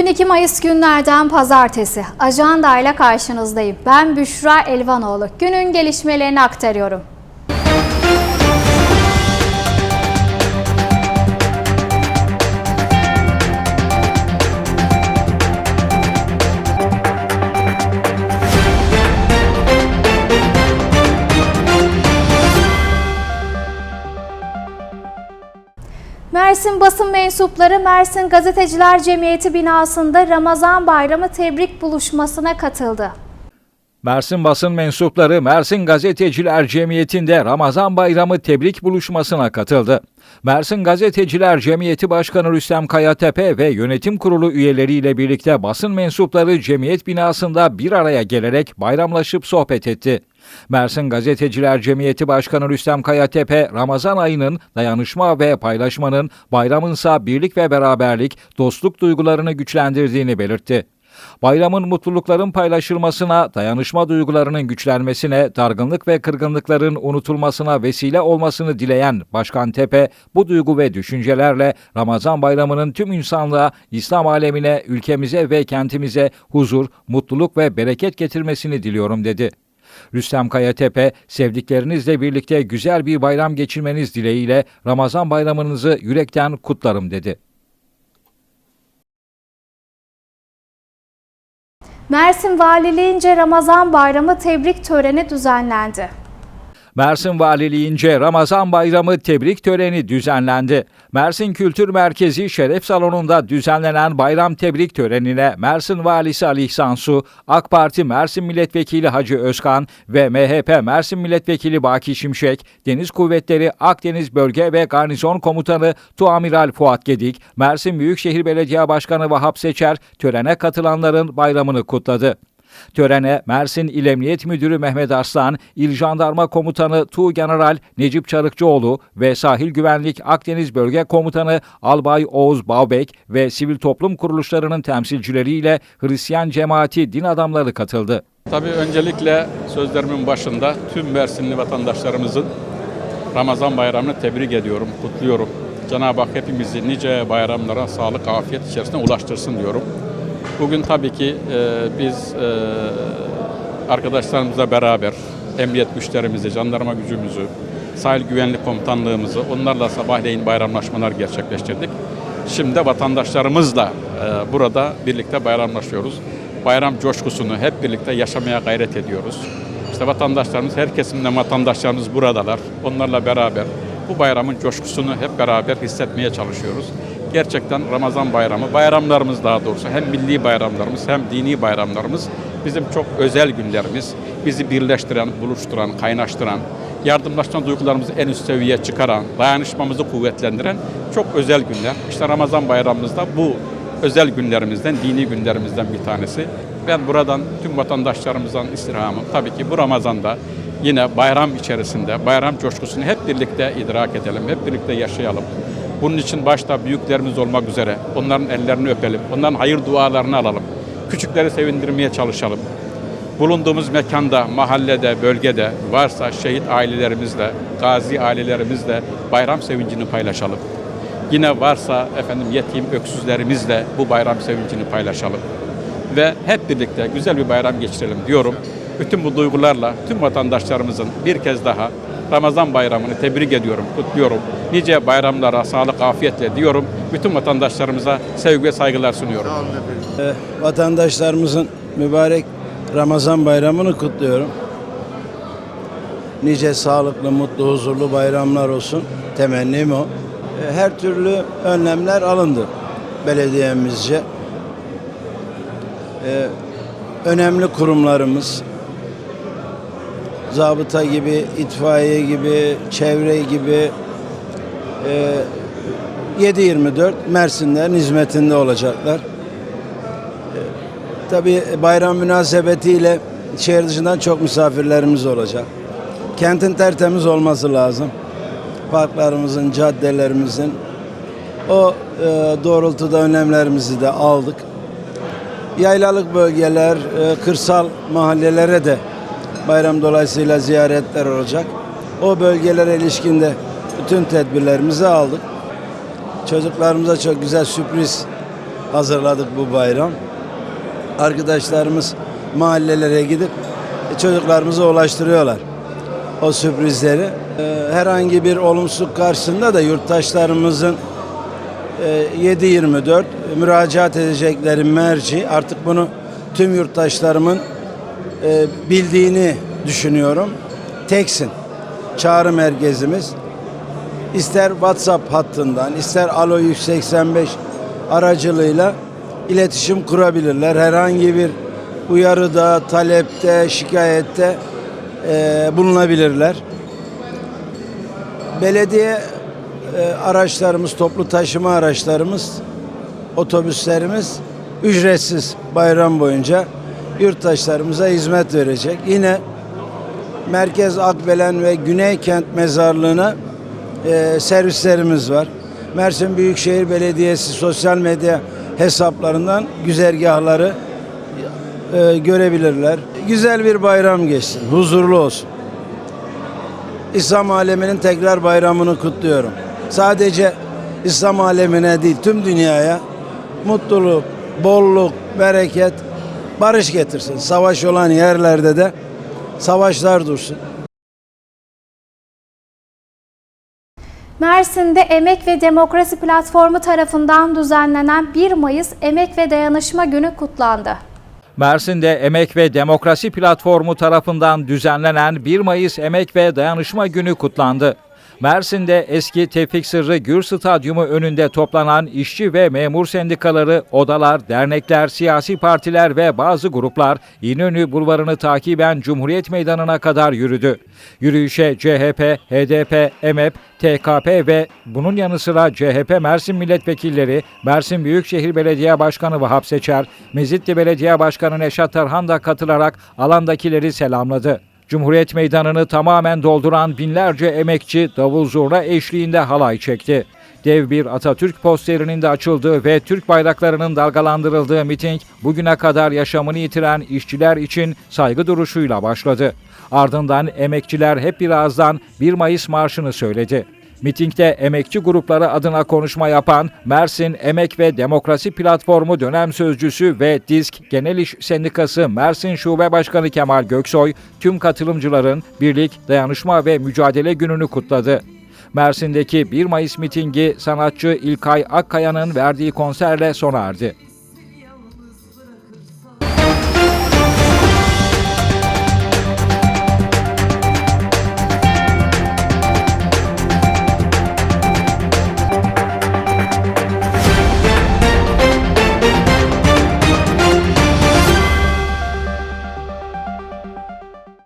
Bugün 2 Mayıs günlerden pazartesi. Ajanda ile karşınızdayım. Ben Büşra Elvanoğlu. Günün gelişmelerini aktarıyorum. Mersin basın mensupları Mersin Gazeteciler Cemiyeti binasında Ramazan Bayramı tebrik buluşmasına katıldı. Mersin basın mensupları Mersin Gazeteciler Cemiyeti'nde Ramazan Bayramı tebrik buluşmasına katıldı. Mersin Gazeteciler Cemiyeti Başkanı Rüstem Kayatepe ve yönetim kurulu üyeleriyle birlikte basın mensupları cemiyet binasında bir araya gelerek bayramlaşıp sohbet etti. Mersin Gazeteciler Cemiyeti Başkanı Rüstem Kayatepe, Ramazan ayının dayanışma ve paylaşmanın, bayramınsa birlik ve beraberlik, dostluk duygularını güçlendirdiğini belirtti. Bayramın mutlulukların paylaşılmasına, dayanışma duygularının güçlenmesine, dargınlık ve kırgınlıkların unutulmasına vesile olmasını dileyen Başkan Tepe, bu duygu ve düşüncelerle Ramazan Bayramı'nın tüm insanlığa, İslam alemine, ülkemize ve kentimize huzur, mutluluk ve bereket getirmesini diliyorum dedi. Rüstem Kayatepe, sevdiklerinizle birlikte güzel bir bayram geçirmeniz dileğiyle Ramazan bayramınızı yürekten kutlarım dedi. Mersin Valiliğince Ramazan Bayramı tebrik töreni düzenlendi. Mersin Valiliğince Ramazan Bayramı tebrik töreni düzenlendi. Mersin Kültür Merkezi Şeref Salonu'nda düzenlenen bayram tebrik törenine Mersin Valisi Ali İhsan Su, AK Parti Mersin Milletvekili Hacı Özkan ve MHP Mersin Milletvekili Baki Şimşek, Deniz Kuvvetleri Akdeniz Bölge ve Garnizon Komutanı Tuamiral Fuat Gedik, Mersin Büyükşehir Belediye Başkanı Vahap Seçer törene katılanların bayramını kutladı. Törene Mersin İl Emniyet Müdürü Mehmet Arslan, İl Jandarma Komutanı Tuğ General Necip Çarıkçıoğlu ve Sahil Güvenlik Akdeniz Bölge Komutanı Albay Oğuz Bağbek ve sivil toplum kuruluşlarının temsilcileriyle Hristiyan cemaati din adamları katıldı. Tabii öncelikle sözlerimin başında tüm Mersinli vatandaşlarımızın Ramazan bayramını tebrik ediyorum, kutluyorum. Cenab-ı Hak hepimizi nice bayramlara sağlık, afiyet içerisinde ulaştırsın diyorum. Bugün tabii ki e, biz e, arkadaşlarımızla beraber emniyet güçlerimizi, jandarma gücümüzü, sahil güvenlik komutanlığımızı onlarla sabahleyin bayramlaşmalar gerçekleştirdik. Şimdi de vatandaşlarımızla e, burada birlikte bayramlaşıyoruz. Bayram coşkusunu hep birlikte yaşamaya gayret ediyoruz. İşte vatandaşlarımız, her kesimden vatandaşlarımız buradalar. Onlarla beraber bu bayramın coşkusunu hep beraber hissetmeye çalışıyoruz. Gerçekten Ramazan bayramı, bayramlarımız daha doğrusu hem milli bayramlarımız hem dini bayramlarımız bizim çok özel günlerimiz. Bizi birleştiren, buluşturan, kaynaştıran, yardımlaşma duygularımızı en üst seviyeye çıkaran, dayanışmamızı kuvvetlendiren çok özel günler. İşte Ramazan bayramımız da bu özel günlerimizden, dini günlerimizden bir tanesi. Ben buradan tüm vatandaşlarımızdan istirhamım. Tabii ki bu Ramazan'da yine bayram içerisinde, bayram coşkusunu hep birlikte idrak edelim, hep birlikte yaşayalım. Bunun için başta büyüklerimiz olmak üzere onların ellerini öpelim, onların hayır dualarını alalım. Küçükleri sevindirmeye çalışalım. Bulunduğumuz mekanda, mahallede, bölgede varsa şehit ailelerimizle, gazi ailelerimizle bayram sevincini paylaşalım. Yine varsa efendim yetim öksüzlerimizle bu bayram sevincini paylaşalım. Ve hep birlikte güzel bir bayram geçirelim diyorum. Bütün bu duygularla tüm vatandaşlarımızın bir kez daha Ramazan bayramını tebrik ediyorum, kutluyorum. Nice bayramlara sağlık, afiyetle diyorum. Bütün vatandaşlarımıza sevgi ve saygılar sunuyorum. Ee, Vatandaşlarımızın mübarek Ramazan bayramını kutluyorum. Nice sağlıklı, mutlu, huzurlu bayramlar olsun. Temennim o. Ee, Her türlü önlemler alındı belediyemizce. Ee, Önemli kurumlarımız, zabıta gibi, itfaiye gibi, çevre gibi e, 7-24 Mersinlerin hizmetinde olacaklar. Tabii bayram münasebetiyle şehir dışından çok misafirlerimiz olacak. Kentin tertemiz olması lazım. Parklarımızın, caddelerimizin o e, doğrultuda önlemlerimizi de aldık. Yaylalık bölgeler, e, kırsal mahallelere de bayram dolayısıyla ziyaretler olacak. O bölgelere ilişkinde bütün tedbirlerimizi aldık. Çocuklarımıza çok güzel sürpriz hazırladık bu bayram. Arkadaşlarımız mahallelere gidip e, çocuklarımıza ulaştırıyorlar o sürprizleri. E, Herhangi bir olumsuzluk karşısında da yurttaşlarımızın e, 7-24 müracaat edecekleri merci artık bunu tüm yurttaşlarımın e, bildiğini düşünüyorum. Teksin çağrı merkezimiz ister WhatsApp hattından ister Alo 185 aracılığıyla iletişim kurabilirler. Herhangi bir uyarıda, talepte, şikayette e, bulunabilirler. Belediye e, araçlarımız, toplu taşıma araçlarımız, otobüslerimiz ücretsiz bayram boyunca yurttaşlarımıza hizmet verecek. Yine Merkez Akbelen ve Güneykent Mezarlığı'na e, servislerimiz var. Mersin Büyükşehir Belediyesi sosyal medya hesaplarından güzergahları e, görebilirler. Güzel bir bayram geçsin, huzurlu olsun. İslam aleminin tekrar bayramını kutluyorum. Sadece İslam alemine değil, tüm dünyaya mutluluk, bolluk, bereket, barış getirsin. Savaş olan yerlerde de savaşlar dursun. Mersin'de Emek ve Demokrasi Platformu tarafından düzenlenen 1 Mayıs Emek ve Dayanışma Günü kutlandı. Mersin'de Emek ve Demokrasi Platformu tarafından düzenlenen 1 Mayıs Emek ve Dayanışma Günü kutlandı. Mersin'de eski Tevfik Sırrı Gür Stadyumu önünde toplanan işçi ve memur sendikaları, odalar, dernekler, siyasi partiler ve bazı gruplar İnönü Bulvarı'nı takiben Cumhuriyet Meydanı'na kadar yürüdü. Yürüyüşe CHP, HDP, EMEP, TKP ve bunun yanı sıra CHP Mersin Milletvekilleri, Mersin Büyükşehir Belediye Başkanı Vahap Seçer, Mezitli Belediye Başkanı Neşat Tarhan da katılarak alandakileri selamladı. Cumhuriyet Meydanı'nı tamamen dolduran binlerce emekçi davul zurna eşliğinde halay çekti. Dev bir Atatürk posterinin de açıldığı ve Türk bayraklarının dalgalandırıldığı miting bugüne kadar yaşamını yitiren işçiler için saygı duruşuyla başladı. Ardından emekçiler hep bir ağızdan 1 Mayıs marşını söyledi. Mitingde emekçi grupları adına konuşma yapan Mersin Emek ve Demokrasi Platformu dönem sözcüsü ve DİSK Genel İş Sendikası Mersin Şube Başkanı Kemal Göksoy tüm katılımcıların birlik, dayanışma ve mücadele gününü kutladı. Mersin'deki 1 Mayıs mitingi sanatçı İlkay Akkaya'nın verdiği konserle sona erdi.